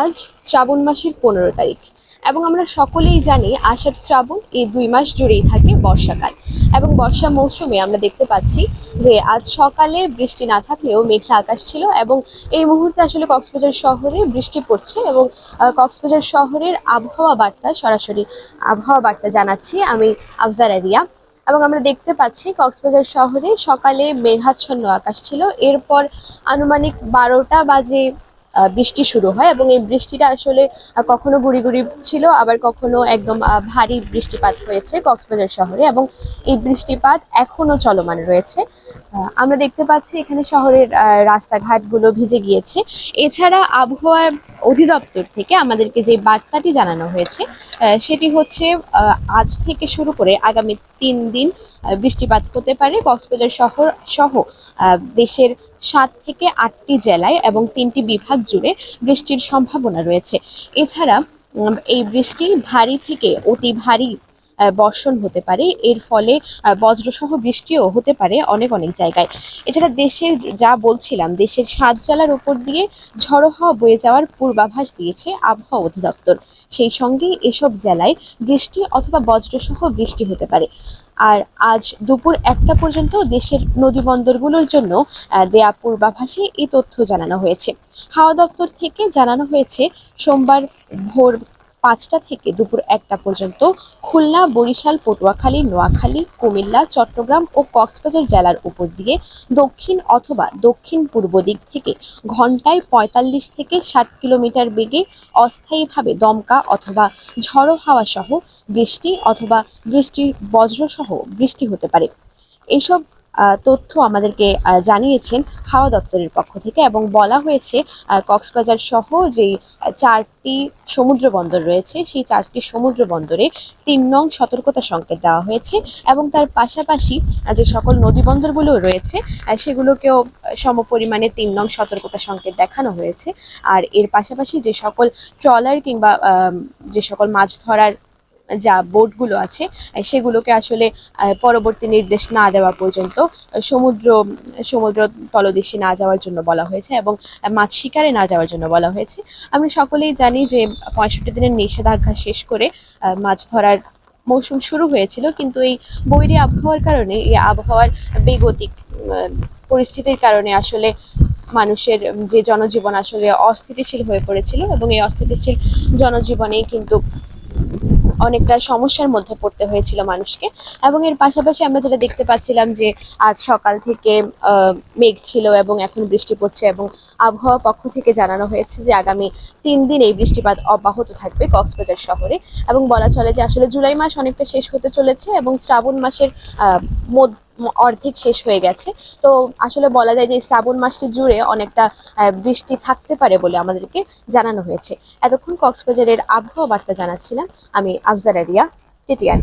আজ শ্রাবণ মাসের পনেরো তারিখ। এবং আমরা সকলেই জানি আষাঢ় শ্রাবণ এই দুই মাস জুড়েই থাকে বর্ষাকাল। এবং বর্ষা মৌসুমে আমরা দেখতে পাচ্ছি যে আজ সকালে বৃষ্টি না থাকলেও মেঘলা আকাশ ছিল এবং এই মুহূর্তে আসলে কক্সবাজার শহরে বৃষ্টি পড়ছে এবং কক্সবাজার শহরের আবহাওয়া বার্তা সরাসরি আবহাওয়া বার্তা জানাচ্ছি আমি আফজার আরিয়া। এবং আমরা দেখতে পাচ্ছি কক্সবাজার শহরে সকালে মেঘাচ্ছন্ন আকাশ ছিল। এরপর আনুমানিক বারোটা বাজে বৃষ্টি শুরু হয় এবং এই বৃষ্টিটা আসলে কখনো গুড়ি ছিল, আবার কখনো একদম ভারী বৃষ্টিপাত হয়েছে কক্সবাজার শহরে এবং এই বৃষ্টিপাত এখনও চলমান রয়েছে। আমরা দেখতে পাচ্ছি এখানে শহরের রাস্তাঘাটগুলো ভিজে গিয়েছে। এছাড়া আবহাওয়া অধিদপ্তর থেকে আমাদেরকে যে বার্তাটি জানানো হয়েছে সেটি হচ্ছে আজ থেকে শুরু করে আগামী তিন দিন বৃষ্টিপাত হতে পারে। কক্সবাজার শহর সহ দেশের সাত থেকে আটটি জেলায় এবং তিনটি বিভাগ জুড়ে বৃষ্টির সম্ভাবনা রয়েছে। এছাড়া এই বৃষ্টি ভারী থেকে অতি ভারী বর্ষণ হতে পারে। এর ফলে বজ্রসহ বৃষ্টিও হতে পারে অনেক অনেক জায়গায়। এছাড়া দেশের যা বলছিলাম, দেশের সাত জেলার উপর দিয়ে ঝড়ো হাওয়া বয়ে যাওয়ার পূর্বাভাস দিয়েছে আবহাওয়া অধিদপ্তর। সেই সঙ্গে এসব জেলায় বৃষ্টি অথবা বজ্রসহ বৃষ্টি হতে পারে। আর আজ দুপুর একটা পর্যন্ত দেশের নদী বন্দরগুলোর জন্য দেয়া পূর্বাভাসে এই তথ্য জানানো হয়েছে। হাওয়া দপ্তর থেকে জানানো হয়েছে, সোমবার ভোর পাঁচটা থেকে দুপুর একটা পর্যন্ত খুলনা বরিশাল পটুয়াখালী নোয়াখালী কুমিল্লা চট্টগ্রাম ও কক্সবাজার জেলার উপর দিয়ে দক্ষিণ অথবা দক্ষিণ পূর্ব দিক থেকে ঘন্টায় পঁয়তাল্লিশ থেকে ষাট কিলোমিটার বেগে অস্থায়ীভাবে দমকা অথবা ঝড়ো হাওয়া সহ বৃষ্টি অথবা বৃষ্টির বজ্রসহ বৃষ্টি হতে পারে। এইসব আহ, তথ্য আমাদেরকে জানিয়েছেন হাওয়া দপ্তরের পক্ষ থেকে এবং বলা হয়েছে কক্সবাজার সহ যেই চারটি সমুদ্র বন্দর রয়েছে, সেই চারটি সমুদ্র বন্দরে তিন নং সতর্কতা সংকেত দেওয়া হয়েছে এবং তার পাশাপাশি যে সকল নদী বন্দরগুলো রয়েছে সেগুলোকেও সমপরিমাণে তিন নং সতর্কতা সংকেত দেখানো হয়েছে। আর এর পাশাপাশি যে সকল ট্রলার কিংবা যে সকল মাছ ধরার যা বোটগুলো আছে সেগুলোকে আসলে পরবর্তী নির্দেশ না দেওয়া পর্যন্ত সমুদ্র সমুদ্র তলদেশে না যাওয়ার জন্য বলা হয়েছে এবং মাছ শিকারে না যাওয়ার জন্য বলা হয়েছে। আমরা সকলেই জানি যে পঁয়ষট্টি দিনের নিষেধাজ্ঞা শেষ করে মাছ ধরার মৌসুম শুরু হয়েছিল, কিন্তু এই বৈরী আবহাওয়ার কারণে, এই আবহাওয়ার বেগতিক পরিস্থিতির কারণে আসলে মানুষের যে জনজীবন আসলে অস্থিতিশীল হয়ে পড়েছিল এবং এই অস্থিতিশীল জনজীবনেই কিন্তু অনেকটা সমস্যার মধ্যে পড়তে হয়েছিল মানুষকে। এবং এর পাশাপাশি আমরা যেটা দেখতে পাচ্ছিলাম যে, আজ সকাল থেকে মেঘ ছিল এবং এখন বৃষ্টি পড়ছে এবং আবহাওয়া পক্ষ থেকে জানানো হয়েছে যে, আগামী তিন দিন এই বৃষ্টিপাত অব্যাহত থাকবে কক্সবাজার শহরে। এবং বলা চলে যে, আসলে জুলাই মাস অনেকটা শেষ হতে চলেছে এবং শ্রাবণ মাসের মধ্য অর্ধেক শেষ হয়ে গেছে। তো আসলে বলা যায় যে শ্রাবণ মাসটি জুড়ে অনেকটা বৃষ্টি থাকতে পারে বলে আমাদেরকে জানানো হয়েছে। এতক্ষণ কক্সবাজারের আবহাওয়া বার্তা জানাচ্ছিলাম আমি আফজার আরিয়া, টিটিআর।